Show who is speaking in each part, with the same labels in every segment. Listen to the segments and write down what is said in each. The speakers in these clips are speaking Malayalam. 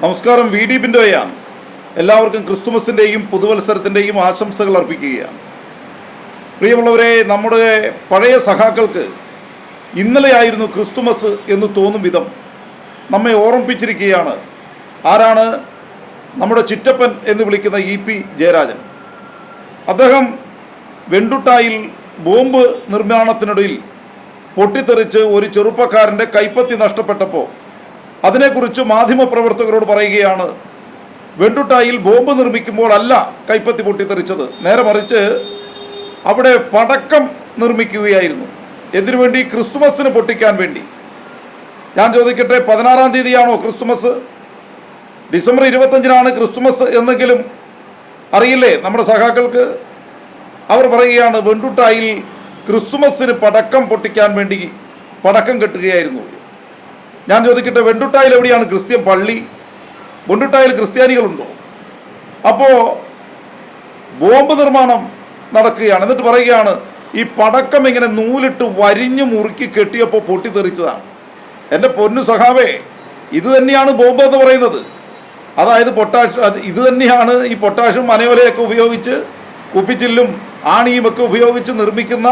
Speaker 1: നമസ്കാരം വി ഡി ബിൻഡോയാണ് എല്ലാവർക്കും ക്രിസ്തുമസിന്റെയും പുതുവത്സരത്തിന്റെയും ആശംസകൾ അർപ്പിക്കുകയാണ്. പ്രിയമുള്ളവരെ നമ്മുടെ പഴയ സഖാക്കൾക്ക് ഇന്നലെയായിരുന്നു ക്രിസ്തുമസ് എന്ന് തോന്നും വിധം നമ്മെ ഓർമ്മിപ്പിച്ചിരിക്കുകയാണ്. ആരാണ്? നമ്മുടെ ചിറ്റപ്പൻ എന്ന് വിളിക്കുന്ന ഇ പി ജയരാജൻ. അദ്ദേഹം വെണ്ടുട്ടായിൽ ബോംബ് നിർമ്മാണത്തിനിടയിൽ പൊട്ടിത്തെറിച്ച് ഒരു ചെറുപ്പക്കാരന്റെ കൈപ്പത്തി നഷ്ടപ്പെട്ടപ്പോൾ അതിനെക്കുറിച്ച് മാധ്യമപ്രവർത്തകരോട് പറയുകയാണ്. വെണ്ടുട്ടായിൽ ബോംബ് നിർമ്മിക്കുമ്പോൾ അല്ല കൈപ്പത്തി പൊട്ടിത്തെറിച്ചത്. നേരെ മറിച്ച് അവിടെ പടക്കം നിർമ്മിക്കുകയായിരുന്നു. എന്തിനു വേണ്ടി? ക്രിസ്തുമസിന് പൊട്ടിക്കാൻ വേണ്ടി. ഞാൻ ചോദിക്കട്ടെ പതിനാറാം തീയതിയാണോ ക്രിസ്തുമസ്? ഡിസംബർ ഇരുപത്തഞ്ചിനാണ് ക്രിസ്തുമസ് എന്നെങ്കിലും അറിയില്ലേ? നമ്മുടെ സഖാക്കൾക്ക് അവർ പറയുകയാണ് വെണ്ടുട്ടായിൽ ക്രിസ്തുമസിന് പടക്കം പൊട്ടിക്കാൻ വേണ്ടി പടക്കം കെട്ടുകയായിരുന്നു. ഞാൻ ചോദിക്കട്ടെ വെണ്ടുട്ടായിൽ എവിടെയാണ് ക്രിസ്ത്യൻ പള്ളി? വെണ്ടുട്ടായിൽ ക്രിസ്ത്യാനികളുണ്ടോ? അപ്പോൾ ബോംബ് നിർമ്മാണം നടക്കുകയാണ്. എന്നിട്ട് പറയുകയാണ് ഈ പടക്കം ഇങ്ങനെ നൂലിട്ട് വരിഞ്ഞു മുറുക്കി കെട്ടിയപ്പോൾ പൊട്ടിത്തെറിച്ചതാണ്. എന്റെ പൊന്നു സഹാവേ ഇത് തന്നെയാണ് ബോംബ് എന്ന് പറയുന്നത്. അതായത് പൊട്ടാഷ് ഇത് തന്നെയാണ് ഈ പൊട്ടാഷും മനയോലയൊക്കെ ഉപയോഗിച്ച് കുപ്പിച്ചില്ലും ആണിയുമൊക്കെ ഉപയോഗിച്ച് നിർമ്മിക്കുന്ന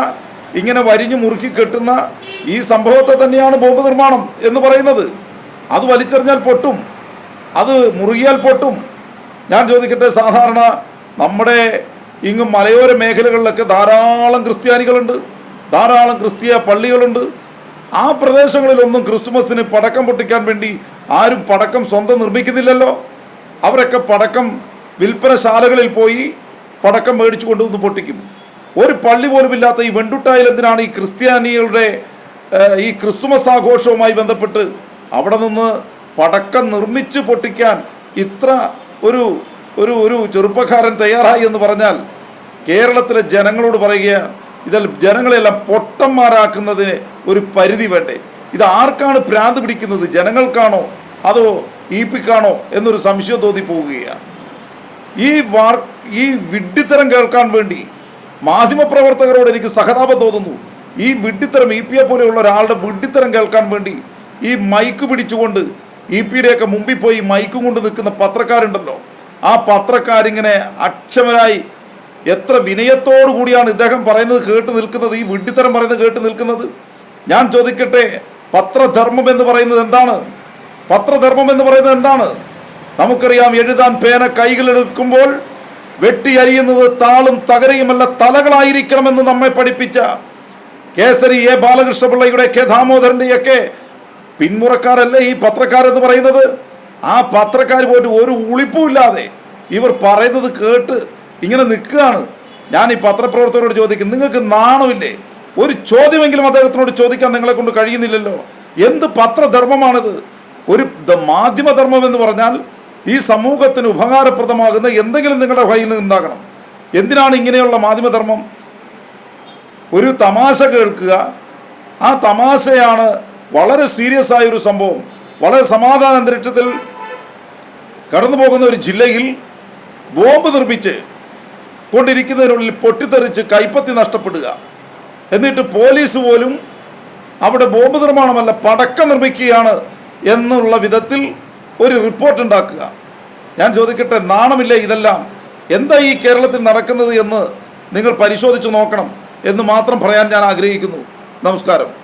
Speaker 1: ഇങ്ങനെ വരിഞ്ഞു മുറുക്കി കെട്ടുന്ന ഈ സംഭവത്തെ തന്നെയാണ് ബോംബ് നിർമ്മാണം എന്ന് പറയുന്നത്. അത് വലിച്ചെറിഞ്ഞാൽ പൊട്ടും. അത് മുറുകിയാൽ പൊട്ടും. ഞാൻ ചോദിക്കട്ടെ സാധാരണ നമ്മുടെ ഇങ്ങ് മലയോര മേഖലകളിലൊക്കെ ധാരാളം ക്രിസ്ത്യാനികളുണ്ട് ധാരാളം ക്രിസ്തീയ പള്ളികളുണ്ട്. ആ പ്രദേശങ്ങളിലൊന്നും ക്രിസ്തുമസിന് പടക്കം പൊട്ടിക്കാൻ വേണ്ടി ആരും പടക്കം സ്വന്തം നിർമ്മിക്കുന്നില്ലല്ലോ. അവരൊക്കെ പടക്കം വിൽപ്പനശാലകളിൽ പോയി പടക്കം മേടിച്ചു കൊണ്ടുവന്ന് പൊട്ടിക്കും. ഒരു പള്ളി പോലുമില്ലാത്ത ഈ വെണ്ടുട്ടായിൽ എന്തിനാണ് ഈ ക്രിസ്ത്യാനികളുടെ ഈ ക്രിസ്മസ് ആഘോഷവുമായി ബന്ധപ്പെട്ട് അവിടെ നിന്ന് പടക്കം നിർമ്മിച്ച് പൊട്ടിക്കാൻ ഇത്ര ഒരു ഒരു ഒരു ചെറുപ്പക്കാരൻ തയ്യാറായി എന്ന് പറഞ്ഞാൽ കേരളത്തിലെ ജനങ്ങളോട് പറയുകയാണ് ഇതിൽ ജനങ്ങളെല്ലാം പൊട്ടന്മാരാക്കുന്നതിന് ഒരു പരിധി വേണ്ടേ? ഇത് ആർക്കാണ് ഭ്രാന്ത് പിടിക്കുന്നത്? ജനങ്ങൾക്കാണോ? അതോ ഇ പിക്കാണോ എന്നൊരു സംശയം തോന്നി പോവുകയാണ് ഈ വാർ ഈ വിഡ്ഢിത്തരം കേൾക്കാൻ വേണ്ടി മാധ്യമപ്രവർത്തകരോട് എനിക്ക് സഹതാപം തോന്നുന്നു. ഈ വിഡ്ഢിത്തരം ഇ പിയെ പോലെയുള്ള ഒരാളുടെ വിഡ്ഢിത്തരം കേൾക്കാൻ വേണ്ടി ഈ മൈക്ക് പിടിച്ചുകൊണ്ട് ഇ പിയുടെയൊക്കെ മുമ്പിൽ പോയി മൈക്കും കൊണ്ട് നിൽക്കുന്ന പത്രക്കാരുണ്ടല്ലോ. ആ പത്രക്കാരിങ്ങനെ അക്ഷമരായി എത്ര വിനയത്തോടു കൂടിയാണ് ഇദ്ദേഹം പറയുന്നത് കേട്ട് നിൽക്കുന്നത് ഈ വിഡ്ഢിത്തരം പറയുന്നത് കേട്ട് നിൽക്കുന്നത്? ഞാൻ ചോദിക്കട്ടെ പത്രധർമ്മം എന്ന് പറയുന്നത് എന്താണ്? പത്രധർമ്മം എന്ന് പറയുന്നത് എന്താണ്? നമുക്കറിയാം എഴുതാൻ പേന കൈകളെടുക്കുമ്പോൾ വെട്ടിയരിയുന്നത് താളും തകരയുമല്ല തലകളായിരിക്കണമെന്ന് നമ്മെ പഠിപ്പിച്ച കേസരി എ ബാലകൃഷ്ണപിള്ളയുടെ കെ ദാമോദരന്റെയൊക്കെ പിന്മുറക്കാരല്ലേ ഈ പത്രക്കാരെന്ന് പറയുന്നത്? ആ പത്രക്കാർ പോയിട്ട് ഒരു ഉളിപ്പുമില്ലാതെ ഇവർ പറയുന്നത് കേട്ട് ഇങ്ങനെ നിൽക്കുകയാണ്. ഞാൻ ഈ പത്രപ്രവർത്തകരോട് ചോദിക്കും നിങ്ങൾക്ക് നാണമില്ലേ? ഒരു ചോദ്യമെങ്കിലും അദ്ദേഹത്തിനോട് ചോദിക്കാൻ നിങ്ങളെ കൊണ്ട് കഴിയുന്നില്ലല്ലോ. എന്ത് പത്രധർമ്മമാണിത്? ഒരു മാധ്യമധർമ്മം എന്ന് പറഞ്ഞാൽ ഈ സമൂഹത്തിന് ഉപകാരപ്രദമാകുന്ന എന്തെങ്കിലും നിങ്ങളുടെ കയ്യിൽ നിന്ന് ഉണ്ടാകണം എന്തിനാണ് ഇങ്ങനെയുള്ള മാധ്യമധർമ്മം? ഒരു തമാശ കേൾക്കുക. ആ തമാശയാണ് വളരെ സീരിയസ് ആയ ഒരു സംഭവം. വളരെ സമാധാന അന്തരീക്ഷത്തിൽ കടന്നു പോകുന്ന ഒരു ജില്ലയിൽ ബോംബ് നിർമ്മിച്ച് കൊണ്ടിരിക്കുന്നതിനുള്ളിൽ പൊട്ടിത്തെറിച്ച് കൈപ്പത്തി നഷ്ടപ്പെടുക. എന്നിട്ട് പോലീസ് പോലും അവിടെ ബോംബ് നിർമ്മാണമല്ല പടക്കം നിർമ്മിക്കുകയാണ് എന്നുള്ള വിധത്തിൽ ഒരു റിപ്പോർട്ട് ഉണ്ടാക്കുക. ഞാൻ ചോദിക്കട്ടെ നാണമില്ല ഇതെല്ലാം? എന്താ ഈ കേരളത്തിൽ നടക്കുന്നത് എന്ന് നിങ്ങൾ പരിശോധിച്ച് നോക്കണം. എന്ന് മാത്രം പറയാൻ ഞാൻ ആഗ്രഹിക്കുന്നു. നമസ്കാരം.